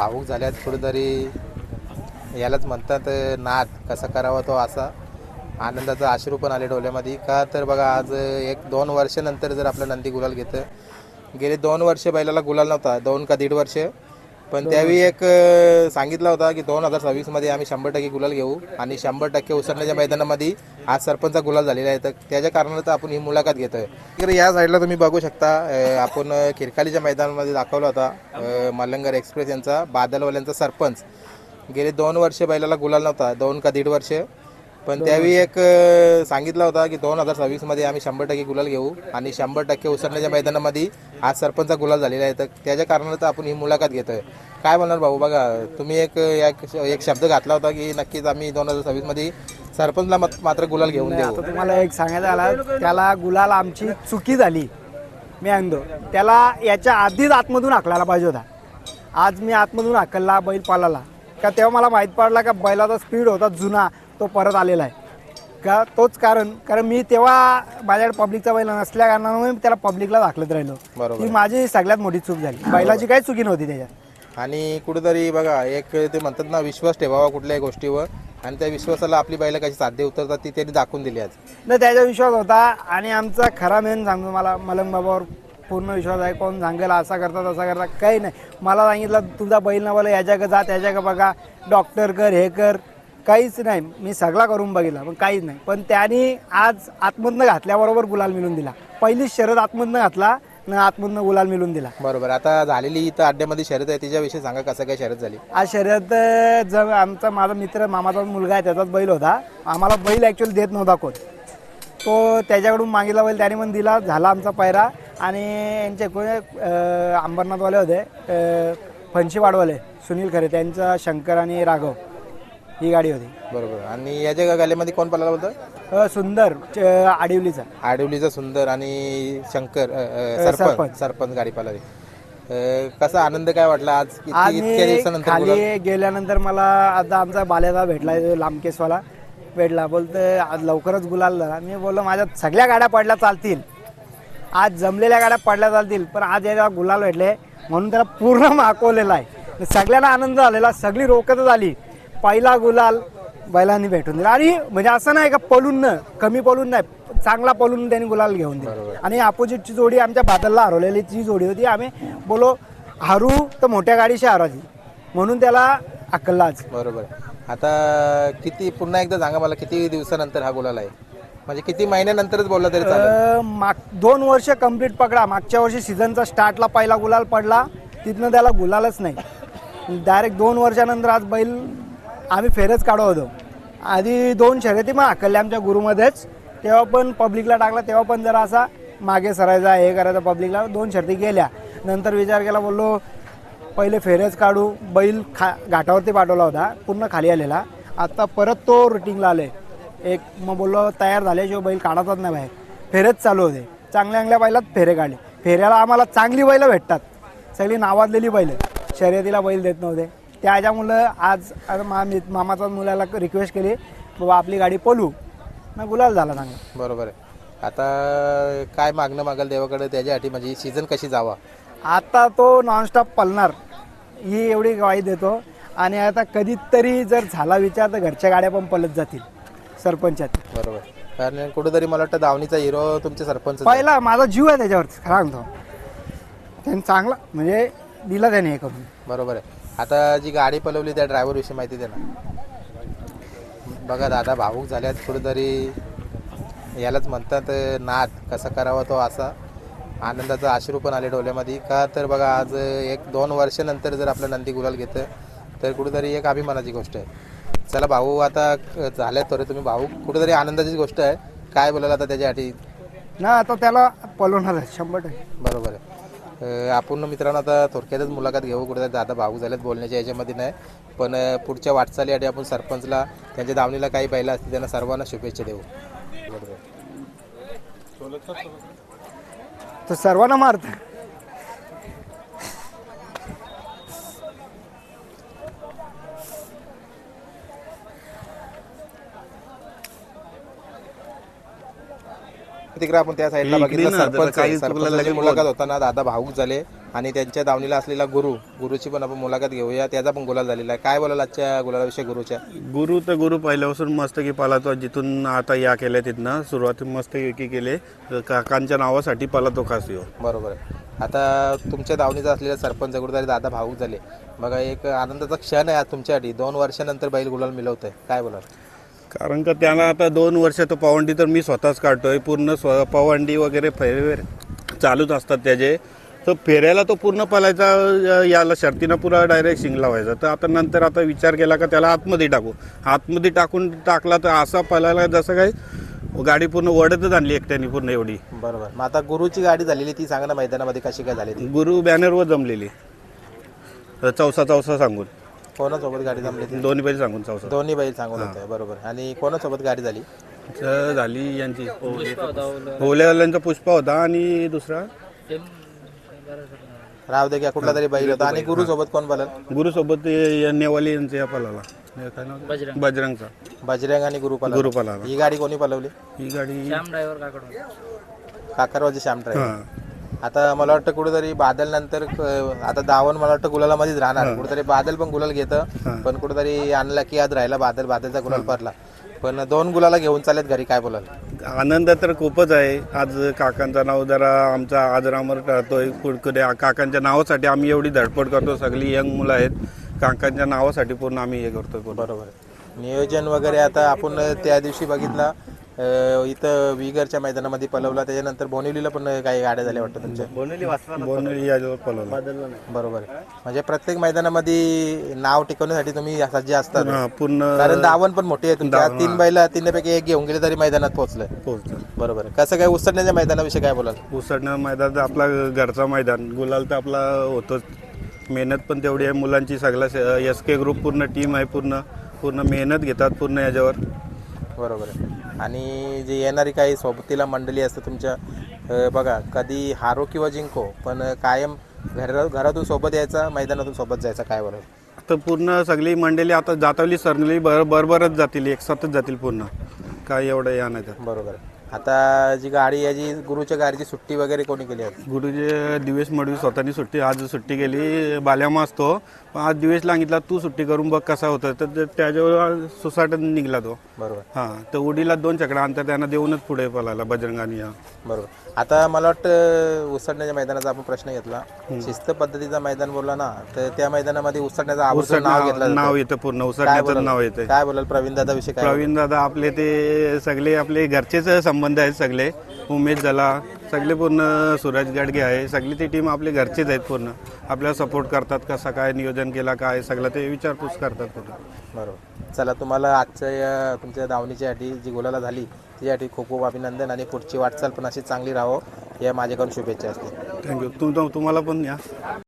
भाऊक झाल्यात कुठेतरी यालाच म्हणतात नाद कसा करावा तो असा. आनंदाचा आश्रू पण आले डोल्यामध्ये का तर बघा आज एक दोन वर्षानंतर जर आपलं नंदी गुलाल घेतं. गेले दोन वर्ष बैलाला गुलाल नव्हता दोन का दीड वर्ष. पण त्यावेळी एक अं, सांगितला होता की दोन हजार सव्वीसमध्ये आम्ही शंभर टक्के गुलाल घेऊ आणि शंभर टक्के उसरण्याच्या मैदानामध्ये आज सरपंचा गुलाल झालेला आहे. तर त्याच्या कारणानं आपण ही मुलाखत घेतोय. इकडे या साईडला तुम्ही बघू शकता अं, आपण अं, खिरकालीच्या मैदानामध्ये दाखवला होता अं, मलंगर एक्सप्रेस यांचा बादलवाल्यांचा सरपंच. गेले दोन वर्ष बैलाला गुलाल नव्हता दोन का दीड वर्ष. पण त्यावेळी एक अं, सांगितला होता की दोन हजार सव्वीसमध्ये आम्ही शंभर टक्के गुलाल घेऊ आणि शंभर टक्के उसरण्याच्या मैदानामध्ये आज सरपंचा गुलाल झालेला आहे. तर त्याच्या कारणानं आपण ही मुलाखत घेतोय. काय म्हणणार भाऊ? बघा तुम्ही एक एक एक शब्द घातला होता की नक्कीच आम्ही दोन हजार सव्वीसमध्ये सरपंचला मत- मात्र गुलाल घेऊन देऊ. आता तुम्हाला एक सांगायचं आला त्याला गुलाल आमची चुकी झाली. मी आणतो. त्याला याच्या आधीच आतमधून हाकलायला पाहिजे होता. आज मी आतमधून हाकलला बैल पालाला. का तेव्हा मला माहीत पडला का बैलाचा स्पीड होता जुना. तो परत आलेला आहे. का तोच कारण कारण मी तेव्हा माझ्याकडे पब्लिकचा बैल नसल्या कारणामुळे मी त्याला पब्लिकला दाखलत राहिलो. बरोबर. ती माझी सगळ्यात मोठी चूक झाली. बैलाची काही चुकी नव्हती त्याच्यात. आणि कुठेतरी बघा एक ते म्हणतात ना विश्वास ठेवावा कुठल्याही गोष्टीवर. आणि त्या विश्वासाला आपली बैला कशी साध्य उतरतात ती त्यांनी दाखवून दिली आज. नाही त्याचा विश्वास होता. आणि आमचा खरा मेन सांगतो मला मलंग बाबावर पूर्ण विश्वास आहे. कोण सांगेल असा करता तसा करता काही नाही. मला सांगितलं तुझा बैल ना बोला याच्या जा त्याच्या का बघा. डॉक्टर कर हे कर. काहीच नाही. मी सगळा करून बघितला पण काहीच नाही. पण त्यांनी आज आतमधनं घातल्याबरोबर गुलाल मिळून दिला. पहिलीच शरद आतमधनं घातला न आतमधनं गुलाल मिळून दिला. बरोबर. आता झालेली इथं अड्ड्यामध्ये शर्यत आहे तिच्याविषयी सांगा कसं काय शर्यत झाली. आज शर्यत अं, जर आमचा माझा मित्र मामाचा मुलगा आहे त्याचाच बैल होता. आम्हाला बैल ॲक्च्युअली देत नव्हता कोण. तो त्याच्याकडून मागितला बैल त्याने पण दिला झाला आमचा पैरा आणि यांचे कोणी अंबरनाथवाले होते अं, फणशीवाडवाले सुनील खरे त्यांचा शंकर आणि राघव. ही गाडी होती. बरोबर. आणि याच्या गाल्यामध्ये कोण पळाला बोलतं अं, सुंदर च- आडिवलीचा. आडिवलीचा सुंदर आणि शंकर अ, अ, सरपंच. सरपंच. गाडी पळाली. अ, कसा आनंद काय वाटला आज? इतक्या दिवसानंतर? खाली गेल्यानंतर मला आता आमचा बाल्याचा भेटला लांबकेसवाला भेटला. बोलतोय आज लवकरच गुलाल झाला मी बोललो माझ्या सगळ्या गाड्या पडल्या चालतील. आज जमलेल्या गाड्या पडल्या चालतील पण आज याला गुलाल भेटले म्हणून त्याला पूर्ण माकवलेला आहे. सगळ्यांना आनंद झालेला सगळी रोकतच आली. पहिला गुलाल बैलांनी भेटून दिला. आणि म्हणजे असं नाही का पळून न कमी पळून नाही चांगला पळून त्यांनी गुलाल घेऊन दिला. आणि अपोजिटची जोडी आमच्या बादलला हरवलेली ती जोडी होती. आम्ही बोलो हरू तर मोठ्या गाडीशी हरायची म्हणून त्याला आज. बरोबर. आता किती पुन्हा एकदा सांगा मला किती दिवसानंतर हा गुलाल आहे? म्हणजे किती महिन्यानंतरच बोलला तरी चालेल? माग दोन वर्ष कंप्लीट पकडा. मागच्या वर्षी सीझनचा स्टार्टला पहिला गुलाल पडला. तिथनं त्याला गुलालच नाही. डायरेक्ट दोन वर्षानंतर आज बैल आम्ही फेरच काढत होतो आधी दोन शर्यती मग हाकलल्या आमच्या गुरुमध्येच. तेव्हा पण पब्लिकला टाकला तेव्हा पण जरा असा मागे सरायचा हे करायचा पब्लिकला दोन शर्ती गेल्या. नंतर विचार केला बोललो पहिले फेरेच काढू. बैल खा घाटावरती पाठवला होता पूर्ण खाली आलेला. आत्ता परत तो रुटीनला आले एक मग बोललो तयार झाल्याशिवाय बैल काढातच नाही बाहेर. फेरेच चालू होते. चांगल्या चांगल्या बैलात फेरे काढले. फेऱ्याला आम्हाला चांगली बैलं भेटतात. सगळी नावाजलेली बैलं. शर्यतीला बैल देत नव्हते. त्याच्यामुळं आज मा मी मामाचा मुलाला रिक्वेस्ट केली बाबा आपली गाडी पळू मग गुलाल झाला चांगला. बरोबर आहे. आता काय मागणं मागाल देवाकडे? त्याच्यासाठी म्हणजे सीझन कशी जावा? आता तो नॉनस्टॉप पळणार ही एवढी ग्वाही देतो. आणि आता कधीतरी जर झाला विचार तर घरच्या गाड्या पण पळत जातील. सरपंचात. बरोबर कारण कुठेतरी मला वाटतं दावणीचा हिरो तुमचे सरपंच पहिला माझा जीव आहे त्याच्यावर खरा सांगतो. त्यांनी चांगला म्हणजे दिला त्याने हे करून. बरोबर आहे. आता जी गाडी पलवली त्या ड्रायव्हर विषयी माहिती दे ना. बघा दादा भावूक झाल्यात कुठेतरी. यालाच म्हणतात नाद कसा करावा तो असा. आनंदाचा अश्रू पण आले डोल्यामध्ये का तर बघा आज एक दोन वर्षानंतर जर आपलं नंदी गुलाल घेतं तर कुठेतरी एक अभिमानाची गोष्ट आहे. चला भाऊ आता झाल्यात थोडे तुम्ही भाऊ कुठेतरी आनंदाची गोष्ट आहे. काय बोलायला आता त्याच्यासाठी? ना आता त्याला पळवणार आहे शंभर टक्के. बरोबर आहे. आपण मित्रांनो आता थोडक्यातच मुलाखत घेऊ. कुठे दादा भाऊ झाल्यात बोलण्याच्या याच्यामध्ये नाही. पण पुढच्या वाटचालीसाठी आपण सरपंचला त्यांच्या दावणीला काही पाहिलं असते त्यांना सर्वांना शुभेच्छा देऊ. बरोबर तो सर्वांना मारत. तिकडे आपण त्या साईडला बघितलं. सरपंच सरपंचाची मुलाखत होताना दादा भाऊक झाले आणि त्यांच्या दावणीला असलेला गुरु. गुरुची पण आपण मुलाखत घेऊया. त्याचा पण गुलाल झालेला आहे. काय बोलाल आजच्या गुलालाविषयी गुरुच्या? गुरु तर गुरु पहिल्यापासून मस्त की पालातो जिथून आता या केल्या तिथनं सुरुवात मस्त की केले. काकांच्या नावासाठी पालातो खास यो. बरोबर आहे. आता तुमच्या दावणीचा असलेला सरपंच कुठेतरी दादा भाऊक झाले. बघा एक आनंदाचा क्षण आहे आज तुमच्यासाठी. दोन वर्षानंतर बैल गुलाल मिळवत आहे काय बोलाल? कारण का त्याला आता दोन वर्ष तो पवंडी तर मी स्वतःच काढतोय. पूर्ण स्व पवंडी वगैरे फेरे चालूच असतात त्याचे. तर फेऱ्याला तो पूर्ण पलायचा याला शर्तीनं पुरा डायरेक्ट शिंग लावायचा तर आता नंतर आता विचार केला का त्याला आतमध्ये टाकू. आतमध्ये टाकून टाकला तर असा पलायला जसं काय गाडी पूर्ण ओढतच आणली एकट्याने पूर्ण एवढी. बरोबर. मग आता गुरुची गाडी झालेली ती सांगा ना मैदानामध्ये कशी काय झाली ती. गुरु बॅनरवर जमलेली. तर चौसा चौसा सांगून. कोणासोबत गाडी जमली ती? दोन्ही बैल सांगून चौसा दोन्ही बैल सांगून होते बरोबर. आणि कोणासोबत गाडी झाली? तर झाली यांची. ओलेवाल्यांचा पुष्पा होता आणि दुसरा? राव दे घ्या कुठला तरी बैल होता. आणि गुरु सोबत कोण बोलाल? गुरु सोबत नेवाली यांचे या पलाला. हे काय नाव? बजरंगचा. बजरंग आणि गुरु पलाल गुरु पलाला ही गाडी कोणी पलवली? ही गाडी काकारवाजी श्याम ड्रायव्हर हा. आता मला वाटतं कुठेतरी बादल नंतर क- आता दावण मला वाटतं गुलालामध्येच राहणार. कुठेतरी बादल पण गुलाल घेतं पण कुठेतरी आणला की आज राहिला बादल बादलचा गुलाल पडला. पण दोन गुलाला घेऊन चालेत घरी काय बोलाल? आनंद तर खूपच आहे. आज काकांचं नाव जरा आमचा आज रामर राहतोय. कुडकुडे काकांच्या नावासाठी आम्ही एवढी धडपड करतो. सगळी यंग मुलं आहेत. काकांच्या नावासाठी पूर्ण आम्ही हे पूर्ण. बरोबर आहे. नियोजन वगैरे आता आपण त्या दिवशी बघितला. इथं विगरच्या मैदानामध्ये पलवला त्याच्यानंतर बोनिवलीला पण काही गाड्या झाल्या वाटतं तुमच्या? पळवला बरोबर. आहे. म्हणजे प्रत्येक मैदानामध्ये नाव टिकवण्यासाठी तुम्ही सज्ज असतात. हा, पूर्ण कारण दावण पण मोठी आहे तुमच्या तीन बैला तीनपैकी एक घेऊन गेले तरी मैदानात पोहोचलंय. पोहोचतो बरोबर. आहे. कसं काय उसरण्याच्या मैदानाविषयी काय बोलाल? उसडणं मैदान तर आपला घरचा मैदान. गुलाल तर आपला होतोच. मेहनत पण तेवढी आहे. मुलांची सगळ्या एस के ग्रुप पूर्ण टीम आहे पूर्ण. पूर्ण मेहनत घेतात पूर्ण याच्यावर. बरोबर आहे. आणि जे येणारी काही सोबतीला मंडळी असते तुमच्या अं, बघा कधी हारो किंवा जिंको पण कायम घर घरातून सोबत यायचा मैदानातून सोबत जायचा काय बोलाल आता पूर्ण सगळी मंडळी आता जातावली सरली बर बरोबरच जातील एक साथच जातील पूर्ण. काय एवढं या नाही तर. बरोबर आहे. आता जी गाडी याची गुरुच्या गाडीची सुट्टी वगैरे कोणी केली आहे? गुरुजी दिवेश मडवी स्वतःनी सुट्टी आज सुट्टी केली बाल्यामा असतो. पण आज दिवेश सांगितला तू सुट्टी करून बघ कसा होता तर ते- त्याच्यावर सुसाट निघला तो. बरोबर. हां तर उडीला दोन चकडा अंतर त्यांना देऊनच पुढे पळाला बजरंगानी हा बरोबर. आता मला वाटतं उसडण्याच्या मैदानाचा आपण प्रश्न घेतला. शिस्त पद्धतीचा मैदान बोलला ना तर त्या मैदानामध्ये उसडण्याचं आवर्जून नाव घेतलं जातं. नाव येतं पूर्ण काय बोलाल? नाव येतं काय बोलाल प्रवीण दादा विषयी काय प्रवीण दादा आपले ते सगळे आपले घरचेच संबंध आहेत सगळे. उमेश झाला. सगळे पूर्ण सूरज गाडगे आहे. सगळी ती टीम आपले घरचेच आहेत पूर्ण. आपल्याला सपोर्ट करतात कसा काय नियोजन केला काय सगळं ते विचारपूस करतात पूर्ण. बरोबर. चला तुम्हाला आजच्या या तुमच्या धावणीच्यासाठी जी गोलाला झाली त्याच्यासाठी खूप खूप अभिनंदन आणि पुढची वाटचाल पण अशी चांगली राहो या माझ्याकडून शुभेच्छा असतील. थँक्यू तुम तुम्हाला पण या.